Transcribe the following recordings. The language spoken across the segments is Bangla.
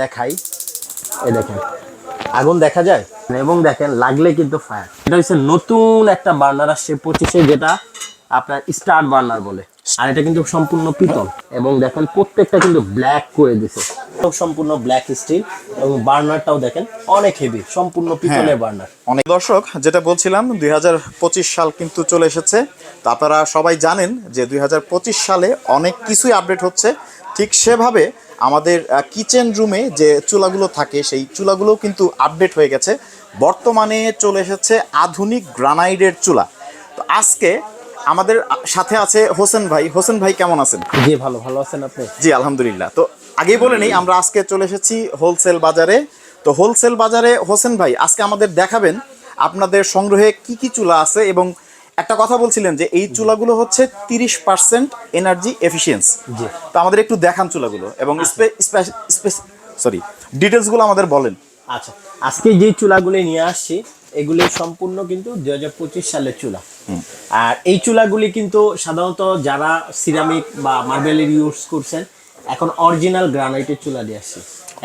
দেখাই। এই দেখেন আগুন দেখা যায়? এবং দেখেন লাগলে কিন্তু ফায়ার এটা হচ্ছে নতুন একটা বার্নার আসছে পঁচিশে যেটা আপনার স্টার বার্নার বলে। আর এটা কিন্তু সম্পূর্ণ পিতল। এবং দেখেন প্রত্যেকটা কিন্তু ব্ল্যাক করে দিছে। সম্পূর্ণ ব্ল্যাক স্টিল এবং বার্নারটাও দেখেন অনেক হেভি সম্পূর্ণ পিতলের বার্নার অনেক দর্শক যেটা বলছিলাম দুই হাজার পঁচিশ সাল কিন্তু চলে এসেছে। তো আপনারা সবাই জানেন যে দুই হাজার পঁচিশ সালে অনেক কিছুই আপডেট হচ্ছে। ঠিক সেভাবে আমাদের কিচেন রুমে যে চুলাগুলো থাকে সেই চুলাগুলোও কিন্তু আপডেট হয়ে গেছে। বর্তমানে চলে এসেছে আধুনিক গ্রানাইডের চুলা। তো আজকে আমাদের সাথে আছে হোসেন ভাই। হোসেন ভাই কেমন আছেন? জি ভালো ভালো আছেন আপনি? জি আলহামদুলিল্লাহ। তো আগেই বলে নেই আমরা আজকে চলে এসেছি হোলসেল বাজারে। তো হোলসেল বাজারে হোসেন ভাই আজকে আমাদের দেখাবেন আপনাদের সংগ্রহে কি কি চুলা আছে এবং একটা কথা বলছিলেন যে এই চুলাগুলো হচ্ছে তিরিশ পার্সেন্ট এনার্জি এফিসিয়েন্সি। তো আমাদের একটু দেখান চুলাগুলো এবং সরি ডিটেলসগুলো আমাদের বলেন। আচ্ছা আজকে যে চুলাগুলি নিয়ে আসছি এগুলি সম্পূর্ণ কিন্তু দুই হাজার পঁচিশ সালের চুলা। আর এই চুলাগুলি কিন্তু সাধারণত যারা সিরামিক বা মার্বেলের ইউজ করছেন এখন অরিজিনাল গ্রানাইটের চুলা দিয়ে আসছি।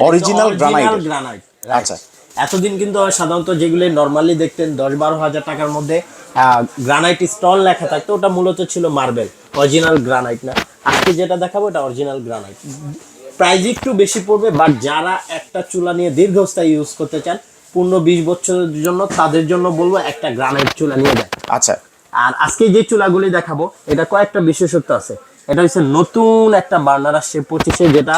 Original granite? গ্রানাইট আচ্ছা। এতদিন কিন্তু সাধারণত যেগুলি নর্মালি দেখতেন দশ বারো হাজার টাকার মধ্যে গ্রানাইট স্টল লেখা থাকতো ওটা মূলত ছিল মার্বেল অরিজিনাল গ্রানাইট না। আজকে যেটা দেখাবো এটা অরিজিনাল গ্রানাইট প্রাইস একটু বেশি পড়বে বাট যারা একটা চুলা নিয়ে দীর্ঘস্থায়ী ইউজ করতে চান পূর্ণ বিশ বছরের জন্য তাদের জন্য বলব একটা গ্রানাইট চুলা নিয়ে যায় আচ্ছা। আর আজকে যে চুলাগুলি দেখাবো এটা কয়েকটা বিশেষত্ব আছে। এটা হচ্ছে নতুন একটা বার্নার আসছে পঁচিশে যেটা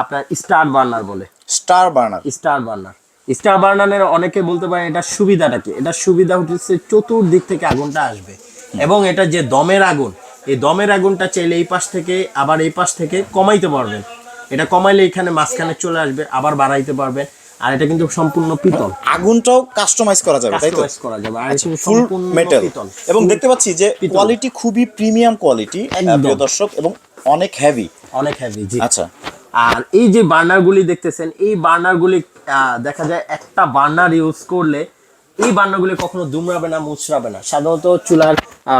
আপনার স্টার বার্নার বলে। Star burner star burner star বার্নারের অনেকে বলতে পারেন এটা সুবিধাটা কি? এটা সুবিধা হচ্ছে চতুর্দিক থেকে আগুনটা আসবে। এবং এটা যে দমের আগুন এই দমের আগুনটা চাইলে এই পাশ থেকে আবার এই পাশ থেকে কমাইতে পারবেন। এটা কমাইলে এখানে মাঝখানে চলে আসবে আবার বাড়াইতে পারবেন। আর এটা কিন্তু সম্পূর্ণ পিতল। আগুনটাও কাস্টমাইজ করা যাবে তাই তো? কাস্টমাইজ করা যাবে আর এটা ফুল সম্পূর্ণ মেটাল এবং দেখতে পাচ্ছি যে। কোয়ালিটি খুবই প্রিমিয়াম কোয়ালিটি প্রিয় দর্শক এবং অনেক হেভি অনেক হেভি জি। আচ্ছা। আর এই যে বার্নারগুলি দেখতেছেন, এই বার্নারগুলি দেখা যায় একটা বার্নার ইউজ করলে এই বার্নারগুলি কখনো দুমড়াবে না, মুচড়াবে না। সাধারণত চুলার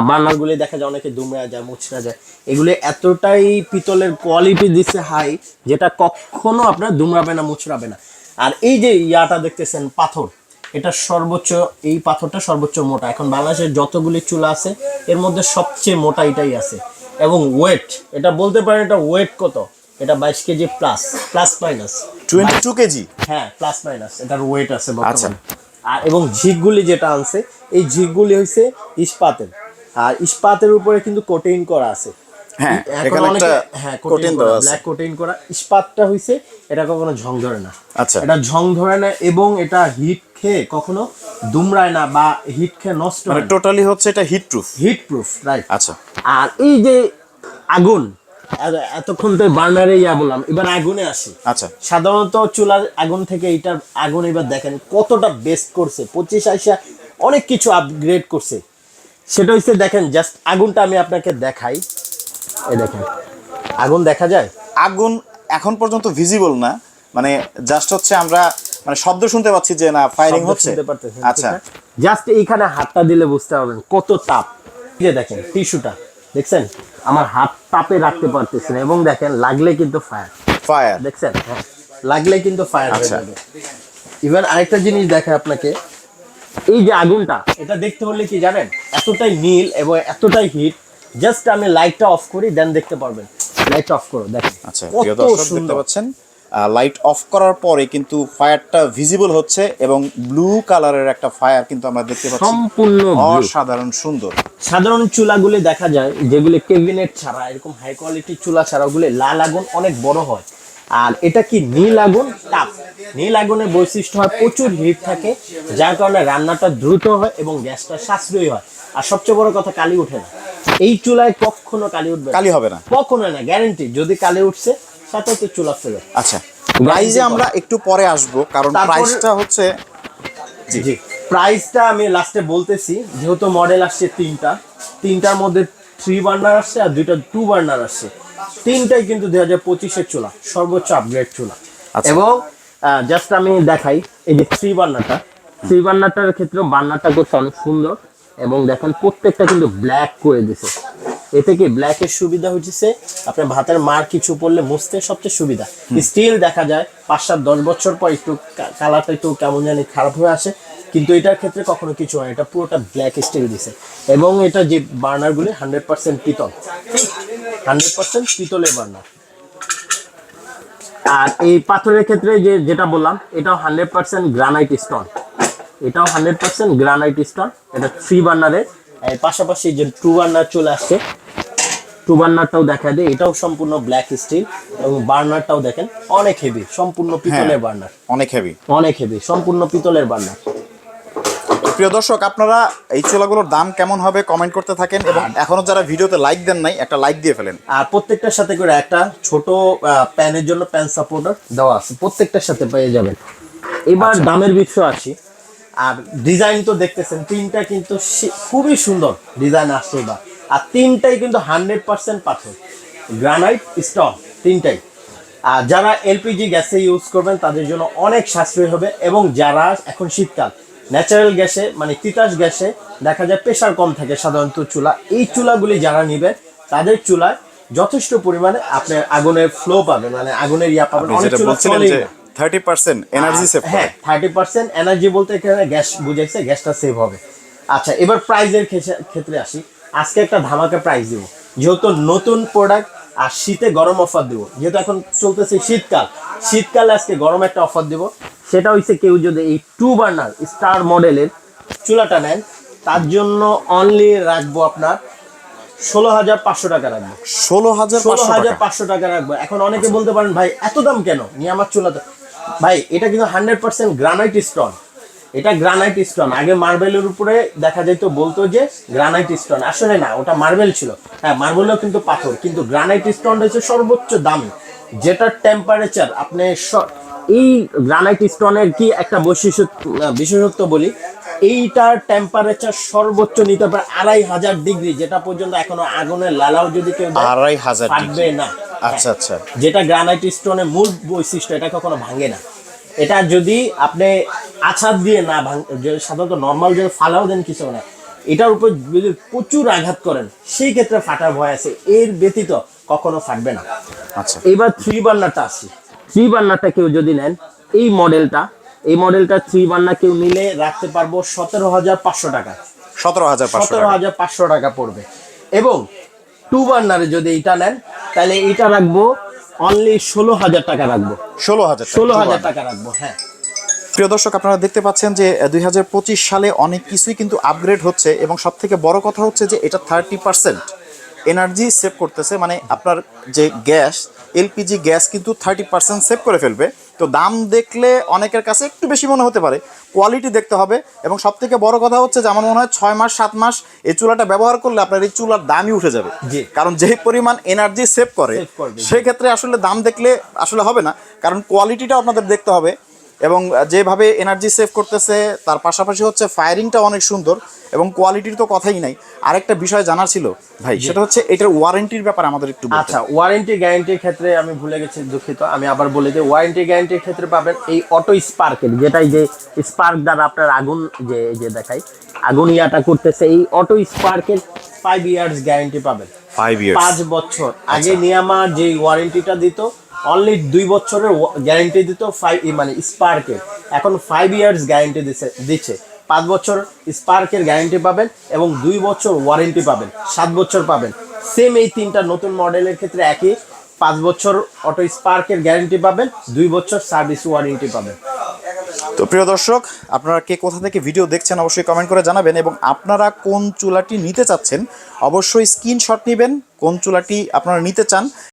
বার্নারগুলি দেখা যায় অনেকে দুমড়া যায় মুচড়া যায়। এগুলি এতটাই পিতলের কোয়ালিটি দিচ্ছে হাই যেটা কখনো আপনার দুমড়াবে না, মুচড়াবে না। আর এই যে ইয়াটা দেখতেছেন, পাথর, এটা সর্বোচ্চ, এই পাথরটা সর্বোচ্চ মোটা। এখন বাংলাদেশের যতগুলি চুলা আছে, এর মধ্যে সবচেয়ে মোটা এটাই আছে। এবং ওয়েট এটা বলতে পারেন এটা ওয়েট কত? এটা বাইশ KG plus plus minus twenty two KG? হ্যাঁ প্লাস মাইনাস এটার ওয়েট আছে আচ্ছা। বর্তমানে আর এবং ঝিকগুলি যেটা আনছে এই ঝিকগুলি হচ্ছে ইস্পাতের। আর ইস্পাতের উপরে কিন্তু কোটেইন করা আছে। হ্যাঁ, এখানে একটা হ্যাঁ কোটেইন করা আছে। ব্ল্যাক কোটেইন করা। ইস্পাতটা হইছে এটা কখনো ঝং ধরে না। আচ্ছা। এটা ঝং ধরে না এবং এটা হিট খেয়ে কখনো দুমড়ায় না বা হিট খেয়ে নষ্ট মানে টোটালি হচ্ছে এটা heat proof heat proof right আচ্ছা। আর এই যে আগুন এতক্ষণ তো বার্নারে ইয়া বললাম এবার আগুনে আসি। আচ্ছা। সাধারণত চুলার আগুন থেকে এইটার আগুন এবার দেখেন কতটা বেস্ট করছে পঁচিশ আইসা অনেক কিছু আপগ্রেড করছে। সেটা হচ্ছে দেখেন জাস্ট আগুনটা আমি আপনাকে দেখাই। এই দেখেন আগুন দেখা যায়? আগুন এখন পর্যন্ত ভিজিবল না মানে জাস্ট হচ্ছে আমরা মানে শব্দ শুনতে পাচ্ছি যে না ফায়ারিং হচ্ছে। আচ্ছা। জাস্ট এইখানে হাতটা দিলে বুঝতে পারবেন কত তাপ। যে দেখেন টিস্যুটা দেখছেন? আমার হাত তাপে রাখতে পারতেছেন এবং দেখেন লাগলে কিন্তু ফায়ার ফায়ার দেখছেন? হ্যাঁ লাগলে কিন্তু ফায়ার হয়ে আচ্ছা। যাবে। ইভেন আরেকটা জিনিস দেখে আপনাকে। এই যে আগুনটা এটা দেখতে হলে কি জানেন? এতটাই নীল এবং এতটাই হিট জাস্ট আমি লাইটটা অফ করি দেন দেখতে পারবেন। লাইট অফ করো দেখেন। আচ্ছা কত সুন্দর। পাচ্ছেন? লাইট অফ করার পরে কিন্তু ফায়ারটা ভিজিবল হচ্ছে এবং ব্লু কালারের একটা ফায়ার কিন্তু আমরা দেখতে পাচ্ছি। সম্পূর্ণ। অসাধারণ সুন্দর। সাধারণ চুলাগুলি দেখা যায় যেগুলি কেবিনেট ছাড়া এরকম হাই কোয়ালিটি চুলা ছাড়া ওগুলি লাল আগুন অনেক বড় হয়। আর এটা কি নীল আগুন? তাপ। নীল আগুনের বৈশিষ্ট্য হয় প্রচুর হিট থাকে যার কারণে রান্নাটা দ্রুত হয় এবং গ্যাসটা সাশ্রয়ী হয়। আর সবচেয়ে বড় কথা কালি ওঠে না। এই চুলায় কখনো কালি উঠবে কালি হবে না। কখনো না গ্যারেন্টি যদি কালি উঠছে সাথে সাথে চুলা ফেলে আচ্ছা প্রাইজে আমরা একটু পরে আসব কারণ প্রাইসটা হচ্ছে জি। জি প্রাইসটা আমি লাস্টে বলতেছি যেহেতু মডেল আসছে তিনটা তিনটার মধ্যে থ্রি বার্নার আসছে আর দুইটা টু বার্নার আসছে। তিনটাই কিন্তু দুই হাজার পঁচিশের চুলা সর্বোচ্চ আপগ্রেড চুলা। আচ্ছা। এবং জাস্ট আমি দেখাই এই যে থ্রি বার্নারটা থ্রি বার্নারটার ক্ষেত্রে বার্নারটা করছে অনেক সুন্দর এবং দেখেন প্রত্যেকটা কিন্তু ব্ল্যাক করে দিছে। এতে কি ব্ল্যাকের সুবিধা হচ্ছে আপনার ভাতের মার কিছু পড়লে মুছতে সবচেয়ে সুবিধা। স্টিল দেখা যায় পাঁচ সাত দশ বছর পর একটু কালারটা একটু কেমন জানি খারাপ হয়ে আসে কিন্তু এটার ক্ষেত্রে কখনো কিছু হয় এটা পুরোটা ব্ল্যাক স্টিল দিছে। এবং এটা যে বার্নারগুলি হান্ড্রেড পার্সেন্ট পিতল। হান্ড্রেড পার্সেন্ট পিতলের বার্নার আর এই পাথরের ক্ষেত্রে যে যেটা বললাম এটাও হান্ড্রেড পার্সেন্ট গ্রানাইট স্টোন এটাও হান্ড্রেড পার্সেন্ট গ্রানাইট স্টোন এটা থ্রি বার্নারের পাশাপাশি যে টু বার্নার চলে আসছে টু বার্নারটাও দেখা দেয় এটাও সম্পূর্ণ ব্ল্যাক স্টিল এবং বার্নারটাও দেখেন অনেক হেভি সম্পূর্ণ পিতলের বার্নার। অনেক হেভি অনেক হেভি সম্পূর্ণ পিতলের বার্নার। প্রিয় দর্শক আপনারা এই চুলাগুলোর দাম কেমন হবে কমেন্ট করতে থাকেন এবং এখনও যারা ভিডিওতে লাইক দেন নাই একটা লাইক দিয়ে ফেলেন। আর প্রত্যেকটার সাথে করে একটা ছোট প্যানের জন্য প্যান সাপোর্টার দেওয়া আছে প্রত্যেকটার সাথে পেয়ে যাবেন। এবার দামের বিষয় আসি। আর ডিজাইন তো দেখতেছেন তিনটা কিন্তু খুবই সুন্দর ডিজাইন আসছে এবার। আর তিনটাই কিন্তু হান্ড্রেড পার্সেন্ট পাথর। গ্রানাইট স্টোন তিনটাই। আর যারা এলপিজি গ্যাসে ইউজ করবেন তাদের জন্য অনেক সাশ্রয় হবে এবং যারা এখন শীতকাল ন্যাচারাল গ্যাসে মানে তিতাস গ্যাসে দেখা যায় প্রেশার কম থাকে সাধারণত চুলা এই চুলাগুলি যারা নেবেন তাদের চুলায় যথেষ্ট পরিমাণে আপনার আগুনের ফ্লো পাবেন মানে আগুনের ইয়া পাবেন। অনেক চুলা চলেই না। থার্টি পার্সেন্ট এনার্জি সেভ হ্যাঁ থার্টি পার্সেন্ট এনার্জি বলতে এখানে গ্যাস বুঝাইছে গ্যাসটা সেভ হবে। আচ্ছা এবার প্রাইজের ক্ষেত্রে আসি। আজকে একটা ধামাকা প্রাইস দিব। যেহেতু নতুন প্রোডাক্ট আর শীতে গরম অফার দিব। যেহেতু এখন চলতেছে শীতকাল। শীতকালে আজকে গরম একটা অফার দিব। সেটা হচ্ছে কেউ যদি এই টু বার্নার স্টার মডেলের চুলাটা নেন তার জন্য অনলি রাখব আপনার ষোলো হাজার পাঁচশো টাকা রাখব। ষোলো হাজার ষোলো পাঁচশো হাজার টাকা পাঁচশো টাকা রাখব। এখন অনেকে বলতে পারেন ভাই এত দাম কেন? নিয়ে আমার চুলাতে ভাই এটা কিন্তু হান্ড্রেড পার্সেন্ট গ্রানাইট স্টোন এটা গ্রানাইট স্টোন আগে মার্বেলের উপরে দেখা যেত বলতো যে গ্রানাইট স্টোন আসলে না ওটা মার্বেল ছিল। হ্যাঁ মার্বেলও কিন্তু পাথর কিন্তু গ্রানাইট স্টোন হচ্ছে সর্বোচ্চ দামি। যেটার টেম্পারেচার আপনি এই গ্রানাইট স্টোনের কি একটা বৈশিষ্ট্য বিশেষত্ব বলি এইটার টেম্পারেচার সর্বোচ্চ নিতে পারে আড়াই হাজার ডিগ্রি যেটা পর্যন্ত এখনও আগুনের লালাও যদি কেউ আড়াই হাজার ডিগ্রি না। আচ্ছা আচ্ছা। যেটা গ্রানাইট স্টোনের মূল বৈশিষ্ট্য এটা কখনো ভাঙে না। এটা যদি আপনি আছাদ দিয়ে না ভাঙ সাধারণত নর্মাল যে ফালাও দেন কিছু না এটার উপর যদি প্রচুর আঘাত করেন সেই ক্ষেত্রে ফাটার ভয় আছে। এর ব্যতীত কখনো ফাটবে না। আচ্ছা। এবার থ্রি বার্নারটা আসি। থ্রি বার্নারটা কেউ যদি নেন এই মডেলটা এই মডেলটা থ্রি বার্নার কেউ নিলে রাখতে পারব সতেরো হাজার পাঁচশো টাকা। সতেরো হাজার সতেরো হাজার পাঁচশো টাকা পড়বে। এবং টু বার্নারে যদি এটা নেন তাহলে এটা রাখব অনলি ষোলো হাজার টাকা রাখব। ষোলো হাজার ষোলো হাজার টাকা রাখব হ্যাঁ। প্রিয় দর্শক আপনারা দেখতে পাচ্ছেন যে দুই হাজার পঁচিশ সালে অনেক কিছুই কিন্তু আপগ্রেড হচ্ছে এবং সব থেকে বড় কথা হচ্ছে যে এটা থার্টি পার্সেন্ট এনার্জি সেভ করতেছে মানে আপনার যে গ্যাস এলপিজি গ্যাস কিন্তু থার্টি পার্সেন্ট সেভ করে ফেলবে। তো দাম দেখলে অনেকের কাছে একটু বেশি মনে হতে পারে কোয়ালিটি দেখতে হবে। এবং সব থেকে বড় কথা হচ্ছে যে আমার মনে হয় ছয় মাস সাত মাস এই চুলাটা ব্যবহার করলে আপনার এই চুলার দামই উঠে যাবে। কারণ যেই পরিমাণ এনার্জি সেভ করে। সেক্ষেত্রে আসলে দাম দেখলে আসলে হবে না। কারণ কোয়ালিটিটা আপনাদের দেখতে হবে। এবং যেভাবে এনার্জি সেভ করতেছে তার পাশাপাশি হচ্ছে ফায়ারিংটা অনেক সুন্দর এবং কোয়ালিটির তো কথাই নাই। আরেকটা বিষয় জানার ছিল ভাই সেটা হচ্ছে এটার ওয়ারেন্টির ব্যাপারে আমাদের একটু আচ্ছা ওয়ারেন্টি গ্যারান্টির ক্ষেত্রে আমি ভুলে গেছি দুঃখিত। আমি আবার বলে দিই ওয়ারেন্টি গ্যারান্টির ক্ষেত্রে পাবেন এই অটো স্পার্কের যেটাই যে স্পার্ক দ্বারা আপনার আগুন যে যে দেখাই আগুন ইয়াটা করতেছে এই অটো স্পার্কের ফাইভ ইয়ার্স গ্যারান্টি পাবেন। ফাইভ ইয়ার্স পাঁচ বছর। আগে নিয়ামা যে ওয়ারেন্টিটা দিত অনলি দুই বছরের গ্যারেন্টি দিত ফাইভ মানে স্পার্কের এখন ফাইভ ইয়ার্স গ্যারেন্টি দিচ্ছে দিচ্ছে। পাঁচ বছর স্পার্কের গ্যারেন্টি পাবেন এবং দুই বছর ওয়ারেন্টি পাবেন, সাত বছর পাবেন। সেম এই তিনটা নতুন মডেলের ক্ষেত্রে একই। পাঁচ বছর অটো স্পার্কের গ্যারেন্টি পাবেন, দুই বছর সার্ভিস ওয়ারেন্টি পাবেন। তো প্রিয় দর্শক, আপনারা কে কোথা থেকে ভিডিও দেখছেন অবশ্যই কমেন্ট করে জানাবেন এবং আপনারা কোন চুলাটি নিতে চাচ্ছেন, অবশ্যই স্ক্রিনশট নেবেন, কোন চুলাটি আপনারা নিতে চান।